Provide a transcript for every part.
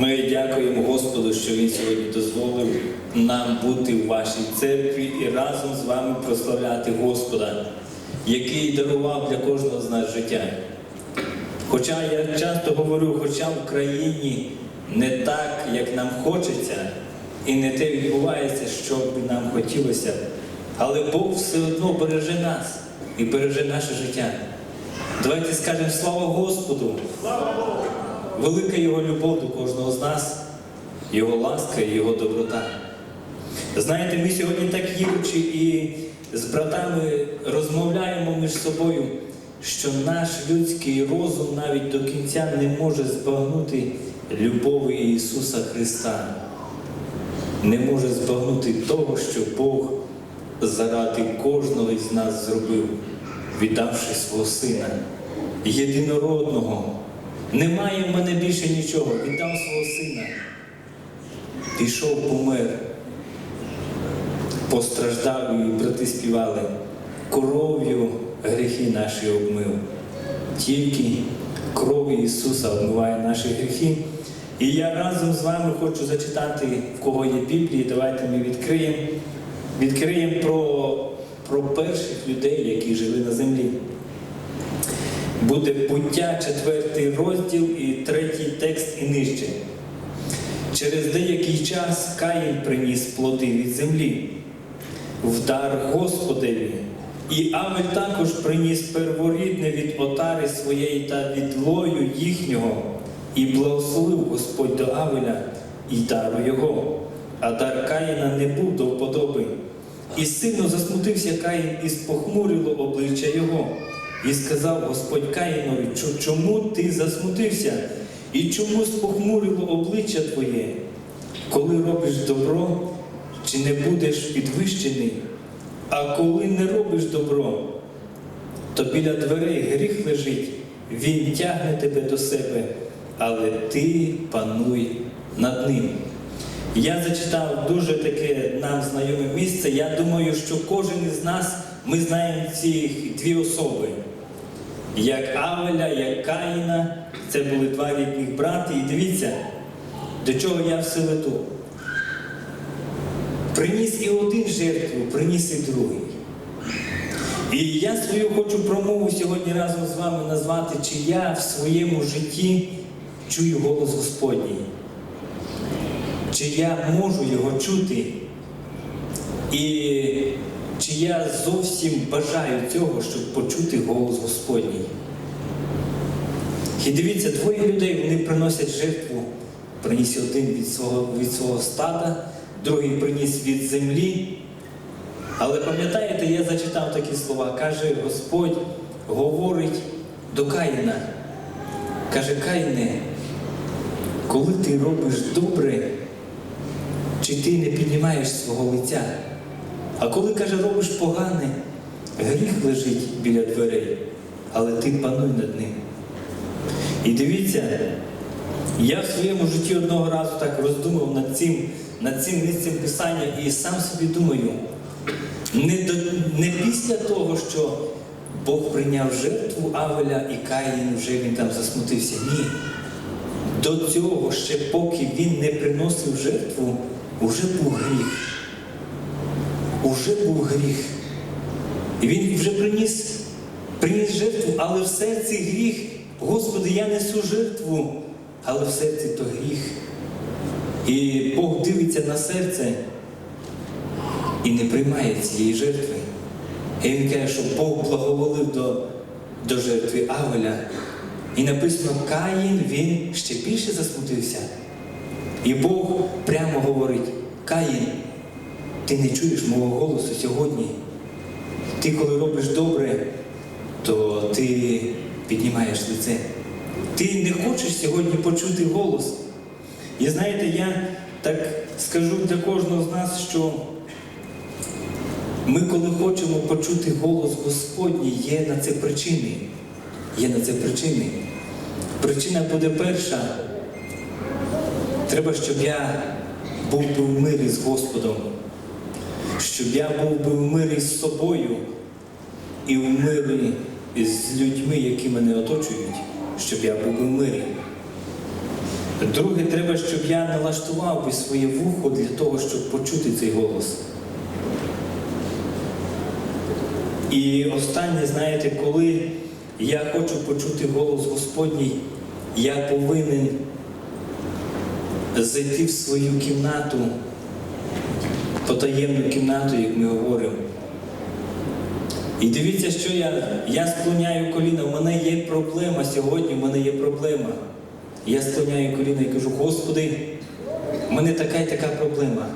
Ми дякуємо Господу, що Він сьогодні дозволив нам бути в вашій церкві і разом з вами прославляти Господа, який дарував для кожного з нас життя. Хоча я часто говорю, хоча в країні не так, як нам хочеться, і не те відбувається, що б нам хотілося, але Бог все одно береже нас і береже наше життя. Давайте скажемо слава Господу! Велика Його любов до кожного з нас, Його ласка і Його доброта. Знаєте, ми сьогодні так їдучи і з братами розмовляємо між собою, що наш людський розум навіть до кінця не може збагнути любові Ісуса Христа, не може збагнути того, що Бог заради кожного із нас зробив, віддавши свого Сина, єдинородного. Немає в мене більше нічого. Віддав свого сина. Пішов, помер. Постраждав і брати співали. Кров'ю гріхи наші обмив. Тільки кров Ісуса обмиває наші гріхи. І я разом з вами хочу зачитати, в кого є Біблії. Давайте ми відкриємо. Відкриємо про, про перших людей, які жили на землі буде буття, четвертий розділ і третій текст і нижче. Через деякий час Каїн приніс плоди від землі, вдар Господеві, і Авель також приніс перворідне від отари своєї та від лою їхнього, і благословив Господь до Авеля і дару його. А дар Каїна не був до вподоби. І сильно засмутився Каїн і спохмурило обличчя його. І сказав Господь Каїнові, чому ти засмутився? І чому спохмурило обличчя твоє? Коли робиш добро, чи не будеш підвищений? А коли не робиш добро, то біля дверей гріх лежить, він тягне тебе до себе, але ти пануй над ним. Я зачитав дуже таке нам знайоме місце. Я думаю, що кожен із нас ми знаємо ці дві особи. Як Авеля, як Каїна, це були два рідних брати. І дивіться, до чого я все веду. Приніс і один жертву, приніс і другий. І я свою хочу промову сьогодні разом з вами назвати, чи я в своєму житті чую голос Господній. Чи я можу його чути? І чи я зовсім бажаю цього, щоб почути голос Господній? І дивіться, двоє людей вони приносять жертву. Приніс один від свого, від свого стада, другий приніс від землі. Але пам'ятаєте, я зачитав такі слова. Каже Господь, говорить до Каїна. Каже, Каїне, коли ти робиш добре, чи ти не піднімаєш свого лиця? А коли, каже, робиш погане, гріх лежить біля дверей, але ти пануй над ним. І дивіться, я в своєму житті одного разу так роздумав над цим, над цим місцем писання і сам собі думаю, не, до, не після того, що Бог прийняв жертву Авеля і Каїн, вже він там засмутився. Ні. До цього, ще поки він не приносив жертву, уже був гріх. Уже був гріх. І він вже приніс, приніс жертву, але в серці гріх. Господи, я несу жертву, але в серці то гріх. І Бог дивиться на серце і не приймає цієї жертви. І він каже, що Бог благоволив до, до жертви Авеля. І написано, Каїн він ще більше засмутився. І Бог прямо говорить: Каїн, ти не чуєш мого голосу сьогодні. Ти, коли робиш добре, то ти піднімаєш лице. Ти не хочеш сьогодні почути голос. І знаєте, я так скажу для кожного з нас, що ми, коли хочемо почути голос Господній, є на це причини. Є на це причини. Причина буде перша. Треба, щоб я був би в мирі з Господом, щоб я був би в мирі з собою і в мирі з людьми, які мене оточують, щоб я був би в мирі. Друге, треба, щоб я налаштував би своє вухо для того, щоб почути цей голос. І останнє, знаєте, коли я хочу почути голос Господній, я повинен зайти в свою кімнату, потаємну кімнату, як ми говоримо. І дивіться, що я, я склоняю коліна. У мене є проблема сьогодні, у мене є проблема. Я склоняю коліна і кажу, Господи, у мене така і така проблема.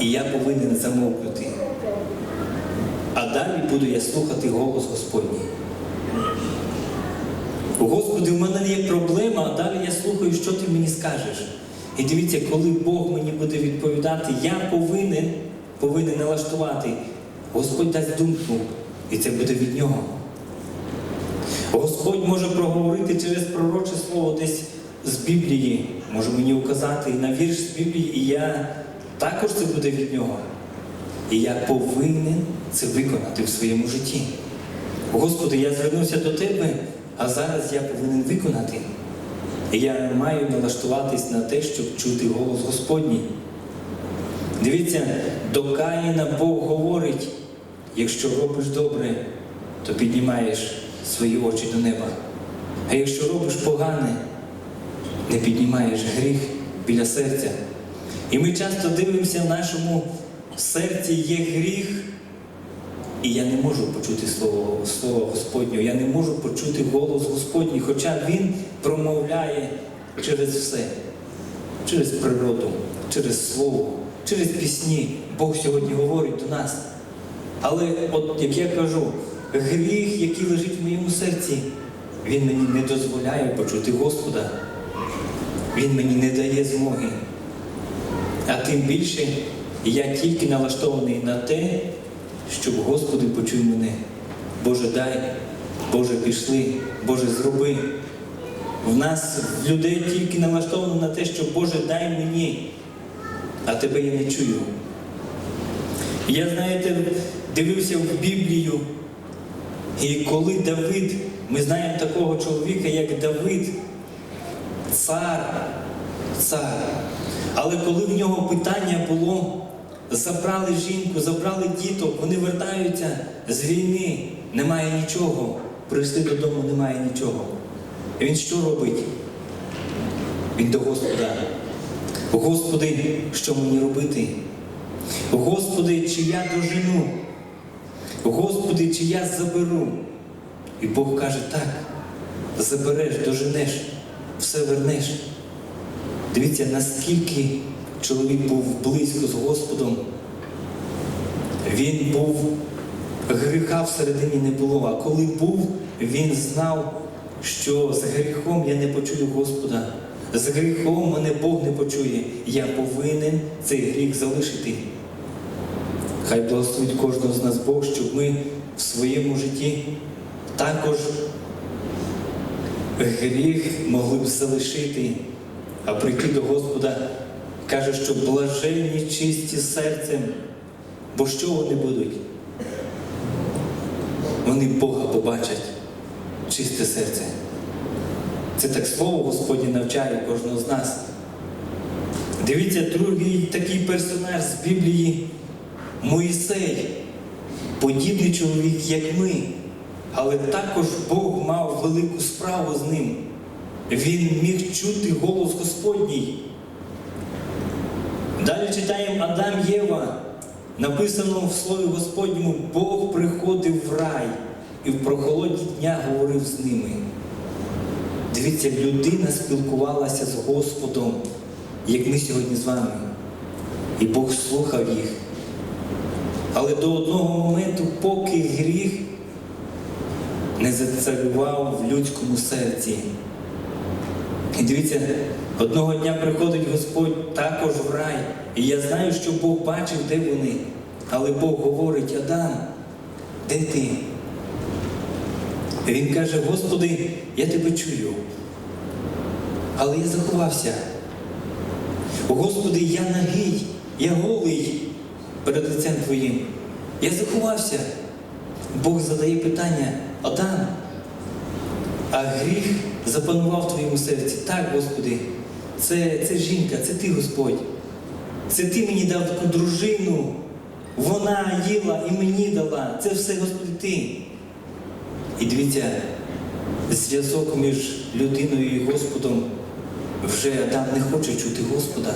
І я повинен замовкнути. А далі буду я слухати голос Господній. Господи, у мене є проблема, а далі я слухаю, що ти мені скажеш. І дивіться, коли Бог мені буде відповідати, я повинен, повинен налаштувати. Господь дасть думку, і це буде від нього. Господь може проговорити через пророче слово десь з Біблії, може мені указати на вірш з Біблії, і я також це буде від нього. І я повинен це виконати в своєму житті. Господи, я звернувся до Тебе, а зараз я повинен виконати. І я маю налаштуватись на те, щоб чути голос Господній. Дивіться, до Каїна Бог говорить, якщо робиш добре, то піднімаєш свої очі до неба. А якщо робиш погане, не піднімаєш гріх біля серця. І ми часто дивимося в нашому серці є гріх, і я не можу почути слово, слово Господнього, я не можу почути голос Господній, хоча Він промовляє через все, через природу, через слово, через пісні. Бог сьогодні говорить до нас. Але, от як я кажу, гріх, який лежить в моєму серці, він мені не дозволяє почути Господа. Він мені не дає змоги. А тим більше я тільки налаштований на те, щоб Господи почув мене. Боже, дай, Боже, пішли, Боже, зроби. В нас людей тільки налаштовано на те, що Боже, дай мені, а тебе я не чую. Я, знаєте, дивився в Біблію, і коли Давид, ми знаємо такого чоловіка, як Давид, цар, цар. Але коли в нього питання було, забрали жінку, забрали діток, вони вертаються з війни, немає нічого. Прийшли додому, немає нічого. І він що робить? Він до Господа. Господи, що мені робити? Господи, чи я дожену? Господи, чи я заберу? І Бог каже, так, забереш, доженеш, все вернеш. Дивіться, наскільки чоловік був близько з Господом. Він був, гріха всередині не було, а коли був, він знав, що з гріхом я не почую Господа. З гріхом мене Бог не почує. Я повинен цей гріх залишити. Хай благословить кожного з нас Бог, щоб ми в своєму житті також гріх могли б залишити, а прийти до Господа каже, що блаженні чисті серцем. Бо що вони будуть? Вони Бога побачать, чисте серце. Це так слово Господнє навчає кожного з нас. Дивіться, другий такий персонаж з Біблії Моїсей, подібний чоловік, як ми, але також Бог мав велику справу з ним. Він міг чути голос Господній. Далі читаємо Адам Єва. Написано в Слові Господньому, Бог приходив в рай і в прохолодні дня говорив з ними. Дивіться, людина спілкувалася з Господом, як ми сьогодні з вами. І Бог слухав їх. Але до одного моменту, поки гріх не зацарював в людському серці. І дивіться, одного дня приходить Господь також в рай. І я знаю, що Бог бачив, де вони. Але Бог говорить, Адам, де ти? І Він каже, Господи, я тебе чую. Але я заховався. Господи, я нагий, я голий перед лицем Твоїм. Я заховався. Бог задає питання, Адам, а гріх запанував в твоєму серці. Так, Господи, це, це жінка, це ти, Господь. Це ти мені дав таку дружину. Вона їла і мені дала. Це все, Господи, ти. І дивіться, зв'язок між людиною і Господом вже Адам не хоче чути Господа.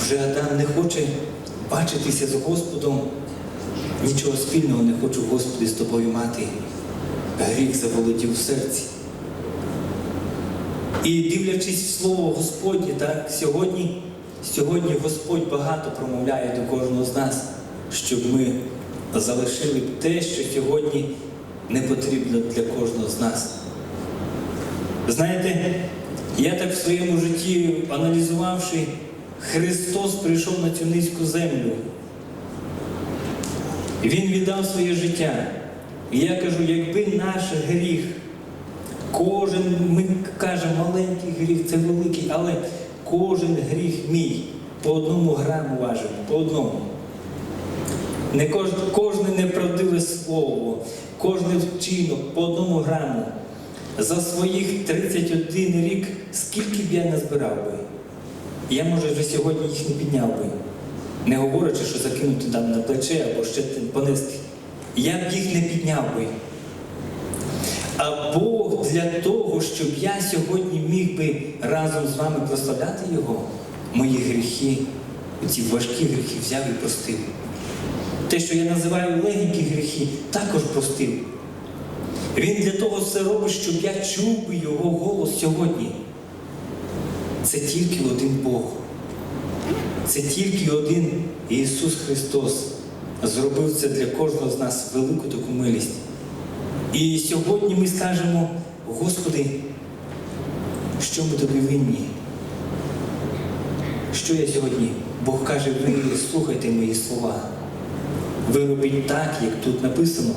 Вже Адам не хоче бачитися з Господом. Нічого спільного не хочу, Господи, з тобою мати. Гріх заволодів в серці. І дивлячись в Слово Господнє, так, сьогодні, сьогодні Господь багато промовляє до кожного з нас, щоб ми залишили те, що сьогодні не потрібно для кожного з нас. Знаєте, я так в своєму житті, аналізувавши, Христос прийшов на цю низьку землю. Він віддав своє життя. І я кажу, якби наш гріх, кожен, ми кажемо, маленький гріх, це великий, але кожен гріх мій по одному граму важив, по одному. Не кож, кожне неправдиве слово, кожний вчинок по одному граму. За своїх 31 рік, скільки б я не збирав би, я, може, вже сьогодні їх не підняв би. Не говорячи, що закинути там на плече або ще понести. Я б їх не підняв би. А Бог для того, щоб я сьогодні міг би разом з вами прославляти Його, мої гріхи, ці важкі гріхи взяв і простив. Те, що я називаю легенькі гріхи, також простив. Він для того все робить, щоб я чув би його голос сьогодні. Це тільки один Бог. Це тільки один Ісус Христос зробив це для кожного з нас велику таку милість. І сьогодні ми скажемо, Господи, що ми тобі винні? Що я сьогодні? Бог каже, ви слухайте мої слова. Ви робіть так, як тут написано.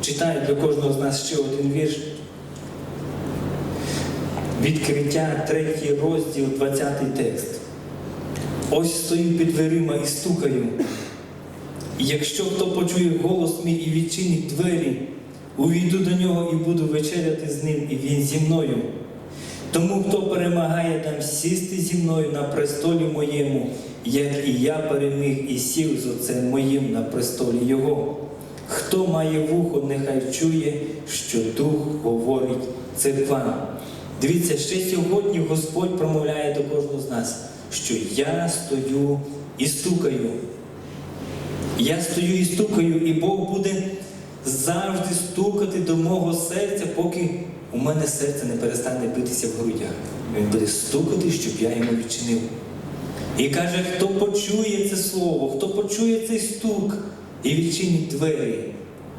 Читаю для кожного з нас ще один вірш. Відкриття, третій розділ, 20 текст. Ось стою під дверима і стукаю. Якщо хто почує голос мій і відчинить двері, увійду до нього і буду вечеряти з ним, і він зі мною. Тому, хто перемагає, дам сісти зі мною на престолі моєму, як і я переміг і сів з отцем моїм на престолі Його. Хто має вухо, нехай чує, що Дух говорить церквам. Дивіться, ще сьогодні Господь промовляє до кожного з нас, що я стою і стукаю. Я стою і стукаю, і Бог буде завжди стукати до мого серця, поки у мене серце не перестане битися в грудях. Він буде стукати, щоб я йому відчинив. І каже, хто почує це слово, хто почує цей стук і відчинить двері,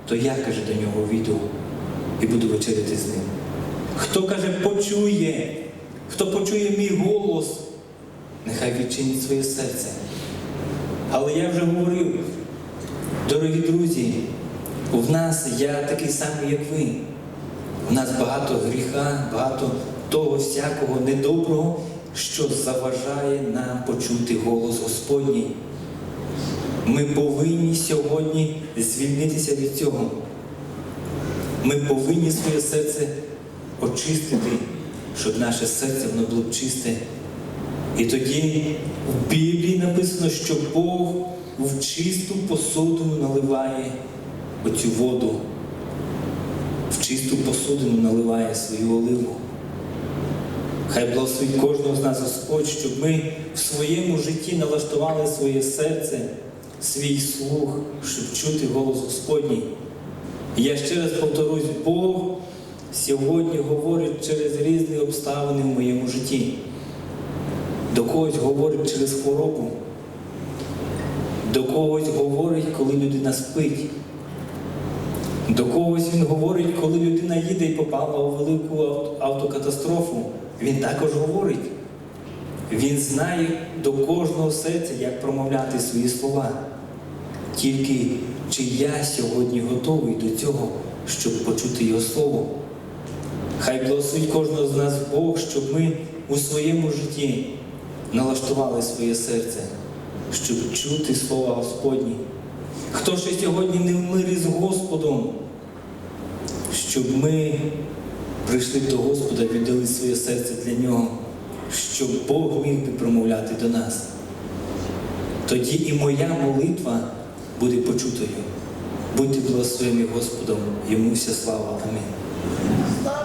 то я, каже, до нього війду і буду вечеряти з ним. Хто каже, почує, хто почує мій голос, нехай відчинить своє серце. Але я вже говорив, дорогі друзі, в нас я такий самий, як ви. У нас багато гріха, багато того всякого недоброго, що заважає нам почути голос Господній. Ми повинні сьогодні звільнитися від цього. Ми повинні своє серце очистити, щоб наше серце воно було чисте. І тоді в Біблії написано, що Бог в чисту посудину наливає оцю воду, в чисту посудину наливає свою оливу. Хай благословить кожного з нас Господь, щоб ми в своєму житті налаштували своє серце, свій слух, щоб чути голос Господній. Я ще раз повторюсь, Бог сьогодні говорить через різні обставини в моєму житті. До когось говорить через хворобу, до когось говорить, коли людина спить. До когось він говорить, коли людина їде і попала у велику автокатастрофу. Він також говорить. Він знає до кожного серця, як промовляти свої слова. Тільки чи я сьогодні готовий до цього, щоб почути його слово? Хай благословить кожного з нас Бог, щоб ми у своєму житті налаштували своє серце, щоб чути слова Господні. Хто ще сьогодні не в мирі з Господом, щоб ми прийшли до Господа, віддали своє серце для Нього, щоб Бог міг би промовляти до нас. Тоді і моя молитва буде почутою. Будьте благословені Господом, йому вся слава. Амінь.